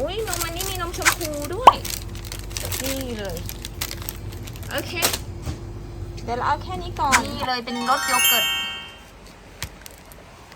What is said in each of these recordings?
อุ้ยนมอันนี้มีนมชมพูด้วย นี่เลย โอเค เดี๋ยวเราเอาแค่นี้ก่อน นี่เลยเป็นรสโยเกิร์ต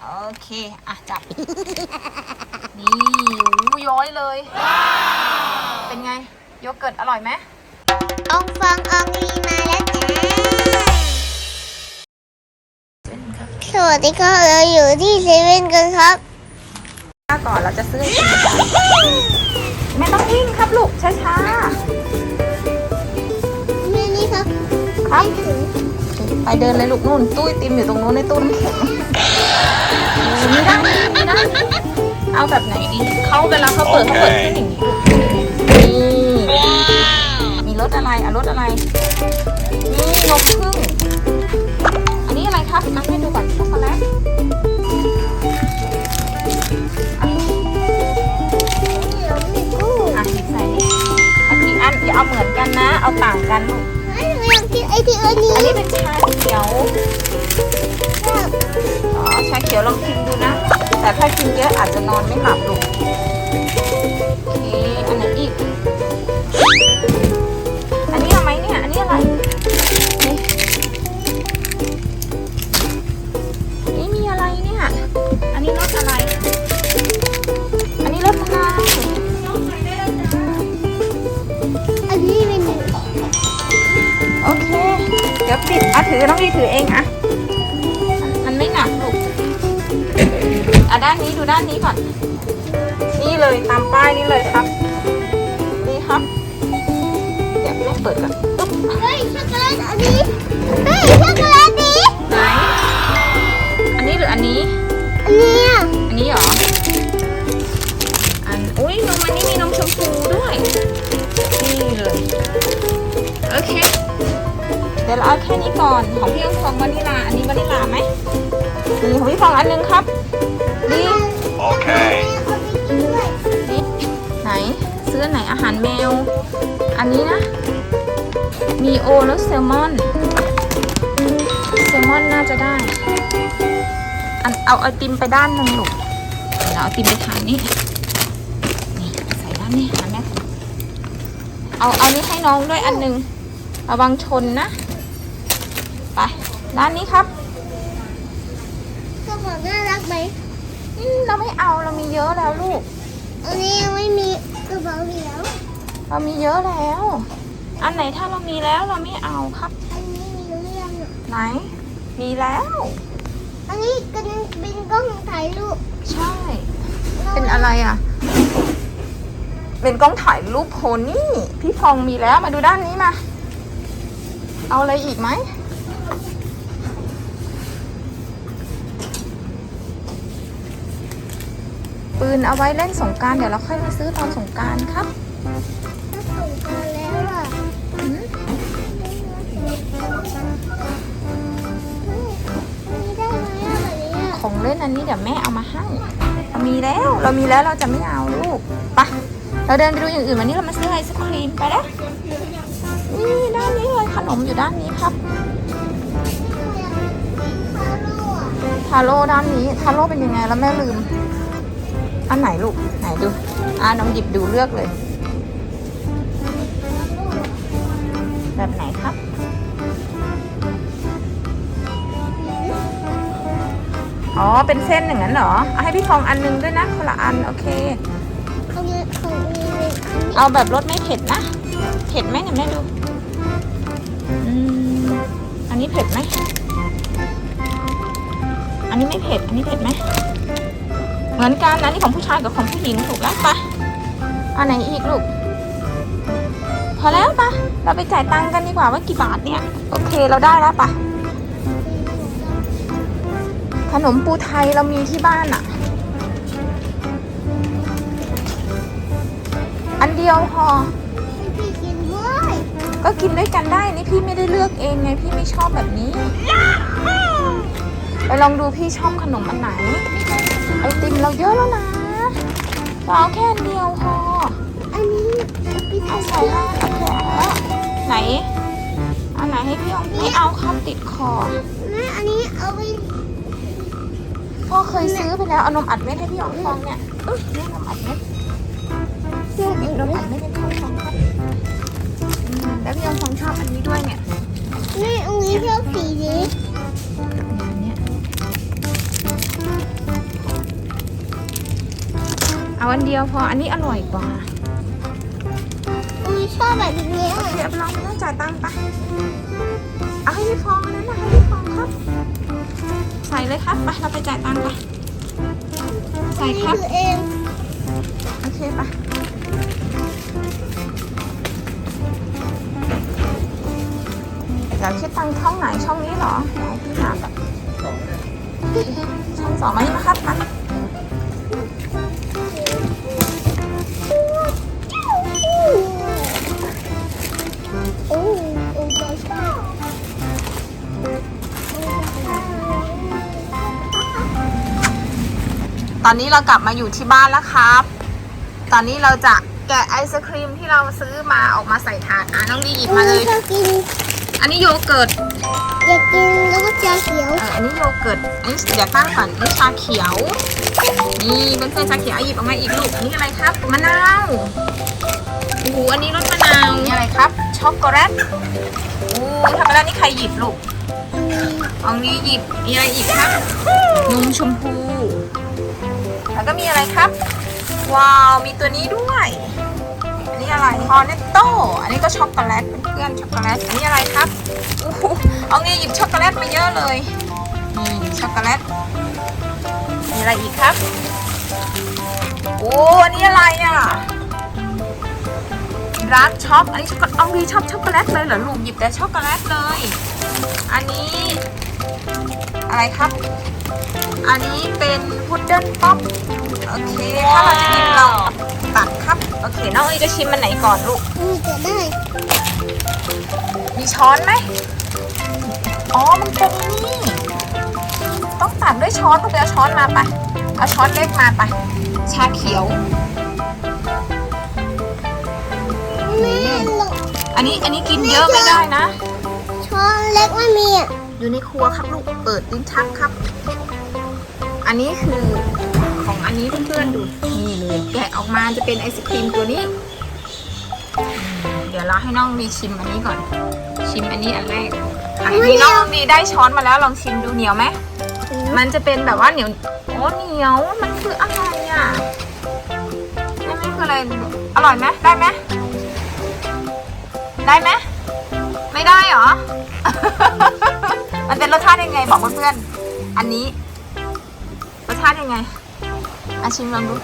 โอเค อะ จับ นี่หูย้อยเลย เป็นไง โยเกิร์ตอร่อยไหมอองฟองอองลีมาแล้วจ้าสวัสดีครับเราอยู่ที่เซเว่นกันครับถ้า ก่อนเราจะซื้อไอติมกันไม่ต้องวิ่งครับลูกช้านี่นี่ครับๆครับไปเดินเลยลูกนู่นตู้ไอติมอยู่ตรงนู้นในตู้น้ำแข็งมีด้านนี้มีด้านนี้เอาแบบไหนดีเขาเวลาเขาเปิดเขาเปิดขึ้นอย่างนี้ลูกนี่มีรสอะไรอะรสอะไร นี่ ด้านนี้ดูด้านนี้ก่อน นี่เลยตามป้ายนี่เลยครับ นี่ครับเดี๋ยวแม่เปิดก่อนปึ๊บเฮ้ยช็อกโกแลตอันนี้เฮ้ยช็อกโกแลตนี้ไหนอันนี้หรืออันนี้ อันนี้อะอันนี้เหรอ อันอุ้ยนมอันนี้มีนมชมพูด้วย นี่เลย โอเค เดี๋ยวเราเอาแค่นี้ก่อน ของพี่องฟองวานิลา อันนี้วานิลาไหม นี่ของพี่ฟองอันนึงครับนี่ Okay. เอาไปกินด้วยนี่ไหนซื้ออนไหนอาหารแมว อันนี้นะ มีโอแล้วแซลมอน แซลมอนน่าจะได้ อันเอาไอติมไปด้านหนึงลูกเดี๋ยวเราเอาไอติมไปทางนี้ นี่ใส่ด้านนี้หาแม่เอาเอานี้ให้น้องด้วยอันหนึงระวังชนนะ ไป ด้านนี้ครับ กระเป๋าน่ารักไหมอืมเราไม่เอาเรามีเยอะแล้วลูก อันนี้ยังไม่มีกระเป๋าเหลียวเรามีเยอะแล้ว อันไหนถ้าเรามีแล้วเราไม่เอาครับ อันนี้มีเรื่องอะไหน มีแล้ว อันนี้กันเป็นกล้องถ่ายรูปใช่ เป็นอะไรอะ เป็นกล้องถ่ายรูปโพนี่ พี่พองมีแล้วมาดูด้านนี้มา เอาอะไรอีกไหม ปืนเอาไว้เล่นสงการเดี๋ยวเราค่อยมาซื้อตอนสงการครับถ้าสงกันแล้วอะของเล่นอันนี้เดี๋ยวแม่เอามาให้เรามีแล้วเรามีแล้วเราจะไม่เอาลูกไปะเราเดินไปดูอย่างอื่นวันนี้เรามาซื้อไอศครีมไปแล้วนี่ด้านนี้เลยขนมอยู่ด้านนี้ครับทาโร่ด้านนี้ทาโร่เป็นยังไงแล้วแม่ลืม อันไหนลูก ไหนดู อ่าน้องหยิบดูเลือกเลย แบบไหนครับอ๋อ เป็นเส้นอย่างนั้นเหรอเอาให้พี่ฟองอันนึงด้วยนะคนละอัน โอเคเลยอันนี้เอาแบบรสไม่เผ็ดนะ เผ็ดไหมเนี่ยแม่ดูอืมอันนี้เผ็ดไหม อันนี้ไม่เผ็ด อันนี้เผ็ดไหม เหมือนกันนะนี่ของผู้ชายกับของผู้หญิงถูกแล้วปะอันไหนอีกลูก พอแล้วปะเราไปจ่ายตังค์กันดีกว่าว่ากี่บาทเนี่ย โอเคเราได้แล้วปะขนมปูไทยเรามีที่บ้านอะอันเดียวพอพี่กินด้วยก็กินด้วยกันได้นี่พี่ไม่ได้เลือกเองไงพี่ไม่ชอบแบบนี้ ไปลองดูพี่ชอบขนมอันไหน ไอติมเราเยอะแล้วนะเราเอาแค่อันเดียวพออันนี้พี่เอาใส่ให้โอเคเอาแล้วไหนอันไหนให้พี่อองไม่เอาครับติดคอ แม่อันนี้เอาไปพ่อเคยซื้อไปแล้วเอานมอัดเม็ดให้พี่อองฟองเนี่ยเอ้ยนี่นมอัดเม็ดเราตัดไม่ได้ท้องฟองครับอืมแล้วพี่ยองฟองชอบอันนี้ด้วยเนี่ย แม่อันนี้ชอบสีนี้อั เนี้ยเอาอันเดียวพอ อันนี้อร่อยกว่าอันนี้ชอบแบบนี้โอเคเอาไปลองไปแล้วจ่ายตังค์ไปเอาให้พี่ฟองอันนั้นนะให้พี่ฟองครับ ใส่เลยครับ ไป เราไปจ่ายตังค์ไป ใส่ครับคือเองโอเคปะอยากคิดตังค์ช่องไหนช่องนี้เหรอไหนพี่หาแบบช่องสองมานี่นะครับมา ตอนนี้เรากลับมาอยู่ที่บ้านแล้วครับ ตอนนี้เราจะแกะไอศครีมที่เราซื้อมาออกมาใส่ถาดอะน้องดีหยิบมาเลย ชอบกินอันนี้โยเกิร์ตอยากกินแล้วก็ชาเขียวเอออันนี้โยเกิร์ตอันนี้เดี๋ยวตั้งก่อนอันนี้ชาเขียว นี่เป็นเพื่อนๆชาเขียวเอาหยิบออกมาอีกลูกอันนี้อะไรครับมะนาวโอ้โหอันนี้รสมะนาวนี่อะไรครับ ช็อกโกแลตโอ้ทำไมแล้วนี่ใครหยิบลูกเองนี้หยิบมีอะไรอีกครับนมชมพู แล้วก็มีอะไรครับ ว้าว มีตัวนี้ด้วย อันนี้อะไรคอเนตโต้อันนี้ก็ช็อกโกแลตเพื่อนช็อกโกแลต อันนี้อะไรครับโอ้โหเอางี้หยิบช็อกโกแลตมาเยอะเลย นี่ช็อกโกแลต มีอะไรอีกครับ โอ้อันนี้อะไรอะรักช็อกอันนี้ช็อกโกเอาดีชอบช็อกโกแลตเลยเหรอลูกหยิบแต่ช็อกโกแลตเลย อันนี้ อะไรครับ อันนี้เป็นพุดเดิ้ลป๊อปโอเค ถ้าเราจะกินเราตัดครับ โอเค น้องเอ๋ยจะชิมมันไหนก่อนลูกมีจะได้ มีช้อนไหมอ๋อ มันเป็นนี่ ต้องตัดด้วยช้อนลูกไปเอาช้อนมาไป เอาช้อนเล็กมาไป ชาเขียวแม่หลบอันนี้อันนี้กินเยอะไม่ได้นะ ช้อนเล็กไม่มีอะ อยู่ในครัวครับลูกเปิดลิ้นชักครับ อันนี้คือของอันนี้เพื่อนๆดูนี่เลยแกะออกมาจะเป็นไอศครีมตัวนี้ เดี๋ยวเราให้น้องมีชิมอันนี้ก่อน ชิมอันนี้อันแรกอันนี้น้องมีได้ช้อนมาแล้วลองชิมดูเหนียวไหมมันจะเป็นแบบว่าเหนียวโอ้เหนียวมันคืออะไรอะนี่มันคืออะไรอร่อยไหมได้ไหมได้ไหมไม่ได้หรอ มันเป็นรสชาติยังไงบอกเพื่อนๆ อันนี้ รสชาติยังไงอาชิมลองดู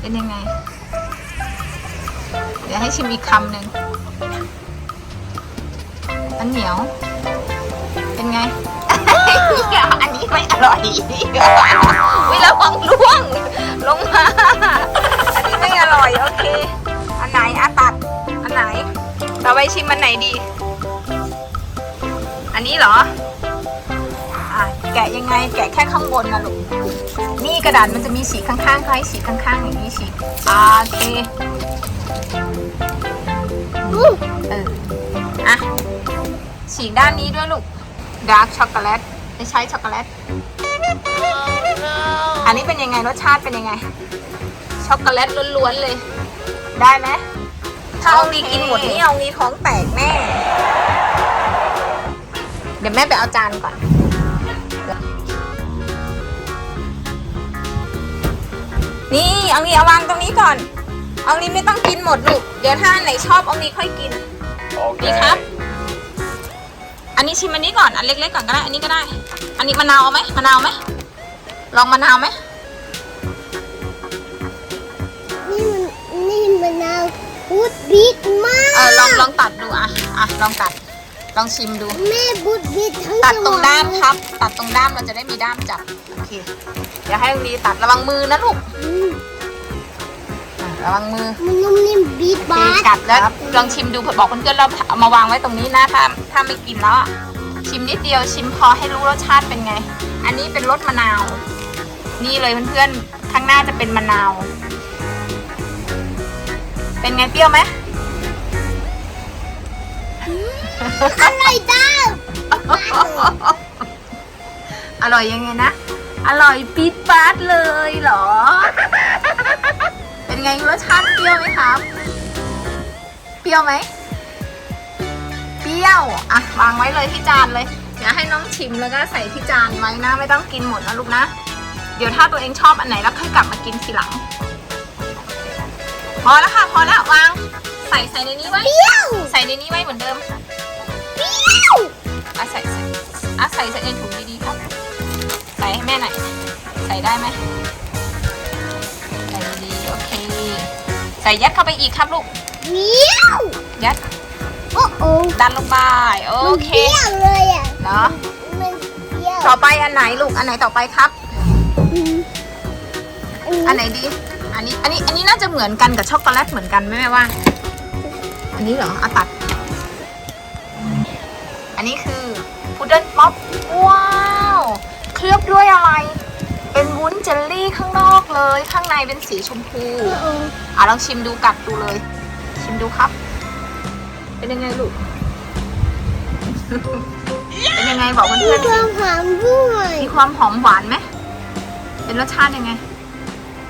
เป็นยังไง เดี๋ยวให้ชิมอีกคำหนึ่งอันเหนียว เป็นไงอันนี้ไม่อร่อยวิล้ววังล่วง ลงมา อันนี้ไม่อร่อย โอเค อันไหนอาตัด ไหนเราไปชิมอันไหนดี อันนี้เหรอ อะแกะยังไง แกะแค่ข้างบนนะลูก นี่กระดาษมันจะมีสีข้างๆเขาให้สีข้างๆอย่างนี้สีอ่าโอเคอืมเออ อะ ฉีกด้านนี้ด้วยลูก ดาร์กช็อกโกแลตไม่ใช่ช็อกโกแลต อันนี้เป็นยังไงรสชาติเป็นยังไง ช็อกโกแลตล้วนๆเลย ได้ไหม ถ้าเอาดีกินหมดนี่เอางี้ท้องแตกแน่ เดี๋ยวแม่ไปเอาจานก่อน นี่เอางี้เอาวางตรงนี้ก่อน เอานี้ไม่ต้องกินหมดลูก เดี๋ยวถ้าอันไหนชอบเอานี้ค่อยกินดีครับ อันนี้ชิมอันนี้ก่อน อันเล็กๆก่อนก็ได้ อันนี้ก็ได้ อันนี้มะนาวเอาไหมมะนาวไหมลองมะนาวไหมนี่มันนี่มันนาว บูดบิดมากเออลองลองตัดดูอะอะลองตัด ลองชิมดู แม่บูดบิดทั้งตัดตรงจัหวัด้ามครับ ตัดตรงด้ามเราจะได้มีด้ามจับโอเคเดี๋ยวให้มีตัดระวังมือนะลูกอืมอะระวังมือ มันนุ่มนิ่มบีดโอเคบาสกัดแล้วลองชิมดูเผื่อบอกเพื่อนๆเราเอามาวางไว้ตรงนี้นะถ้าถ้าไม่กินแล้วอะชิมนิดเดียวชิมพอให้รู้รสชาติเป็นไง อันนี้เป็นรสมะนาว นี่เลยเพื่อนๆข้างหน้าจะเป็นมะนาว เป็นไงเปรี้ยวไหมอะไรจ้าอร่อยยังไงนะ อร่อยปี๊ดป๊าดเลยเหรอ เป็นไงรสชาติเปรี้ยวไหมครับ เปรี้ยวไหม เปรี้ยว อะวางไว้เลยที่จานเลย เดี๋ยวให้น้องชิมแล้วก็ใส่ที่จานไว้นะ ไม่ต้องกินหมดนะลูกนะ เดี๋ยวถ้าตัวเองชอบอันไหนแล้วค่อยกลับมากินทีหลัง พอแล้วค่ะ พอแล้ววาง ใส่ใส่ในนี้ไว้เปรี้ยวใส่ในนี้ไว้เหมือนเดิมเปรี้ยวอะใส่ใส่อะใส่ใส่ในถุงดีๆครับ ใส่ให้แม่หน่อย ใส่ได้ไหมใส่ดีๆโอเค ใส่ยัดเข้าไปอีกครับลูกเปรี้ยวยัด โอ้โอ้ดันลงไปโอมันเคเปรี้ยวเลยอะเนาะมันเปรี้ยวต่อไปอันไหนลูก อันไหนต่อไปครับอืมอันไหนดี อันนี้อันนี้อันนี้น่าจะเหมือนกันกับช็อกโกแลตเหมือนกันไหมแม่ว่า อันนี้เหรออะตัด อันนี้คือพุดเดิ้ลป๊อปว้าวเคลือบด้วยอะไร เป็นวุ้นเจลลี่ข้างนอกเลย ข้างในเป็นสีชมพูโอ้โอ้อะลองชิมดูกัดดูเลย ชิมดูครับ เป็นยังไงลูกเป็นยังไงบอกมีเพื่อนคๆสิวามหอมด้วยมีความหอมหวานไหมเป็นรสชาติยังไงเ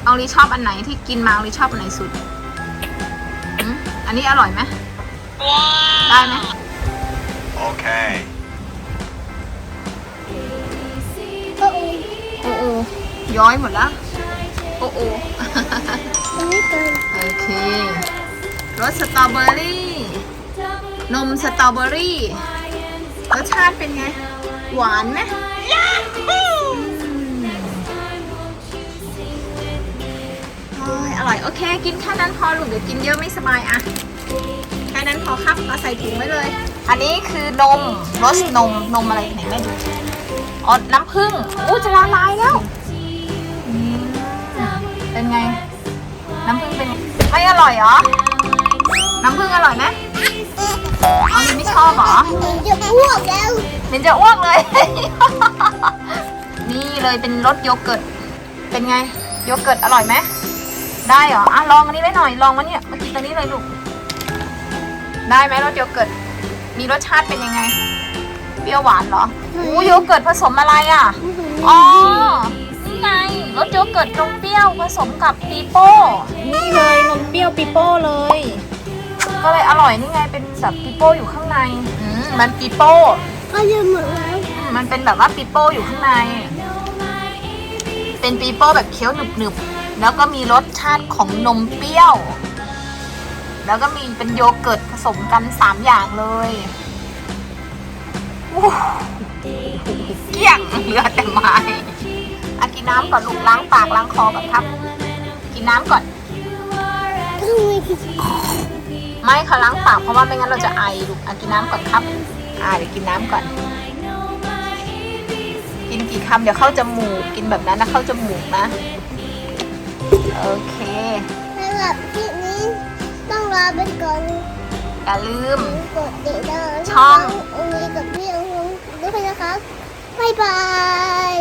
อาลีชอบอันไหนที่กินมาเอาลีชอบอันไหนสุดอืมอันนี้อร่อยไหมได้ไหม Okay. โอ้โอ้โอ้โอย้อยหมดแล้วโอ้โอ อันนี้ก่อนโอเครสสตรอเบอรี่ นมสตรอเบอรี่ รสชาติเป็นไง หวานไหม โอเค กินแค่นั้นพอลูกเดี๋ยวกินเยอะไม่สบายอะแค่นั้นพอครับเอาใส่ถุงไว้เลย อันนี้คือนมรสนมนมอะไรไหนแม่ดูอ๋อน้ำผึ้งอู้จะละลายแล้วเป็นไง น้ำผึ้งเป็นไม่อร่อยเหรอ น้ำผึ้งอร่อยไหมเอาลินไม่ชอบเหรอหนูจะอ้วกแล้วลินจะอ้วกเลย นี่เลยเป็นรสโยเกิร์ต เป็นไง โยเกิร์ตอร่อยไหม ได้เหรอ อะลองอันนี้ไว้หน่อย ลองมาเนี่ยมากินตัวนี้เลยลูก ได้ไหมรสโยเกิร์ต มีรสชาติเป็นยังไง เปรี้ยวหวานเหรออู้โยเกิร์ตผสมอะไรอะ อ๋อ นี่ไงรสโยเกิร์ตนมเปรี้ยวผสมกับปีโป้ นี่เลยนมเปรี้ยวปีโป้เลย ก็เลยอร่อยนี่ไงเป็นแบบปีโป้อยู่ข้างในอืมมันปีโป้ ก็จะหมดแล้วอืมมันเป็นแบบว่าปีโป้อยู่ข้างใน เป็นปีโป้แบบเคี้ยวหนึบๆ แล้วก็มีรสชาติของนมเปรี้ยว แล้วก็มีเป็นโยเกิร์ตผสมกันสามอย่างเลยเกลี้ยงเหลือแต่ไม้อะกินน้ำก่อนลูกล้างปากล้างคอก่อนครับ กินน้ำก่อนต้องมีที่ไม่เขาล้างปากเพราะว่าไม่งั้นเราจะไอลูกอะกินน้ำก่อนครับ อ่าเดี๋ยวกินน้ำก่อน กินกี่คำเดี๋ยวเข้าจมูกกินแบบนั้นนะเข้าจมูกนะ โอเคสำหรับคลิปนี้ต้องลาไปก่อนอย่าลืม กดติดตามช่ององค์นี้กับพี่องค์ด้วยนะครับบ๊ายบาย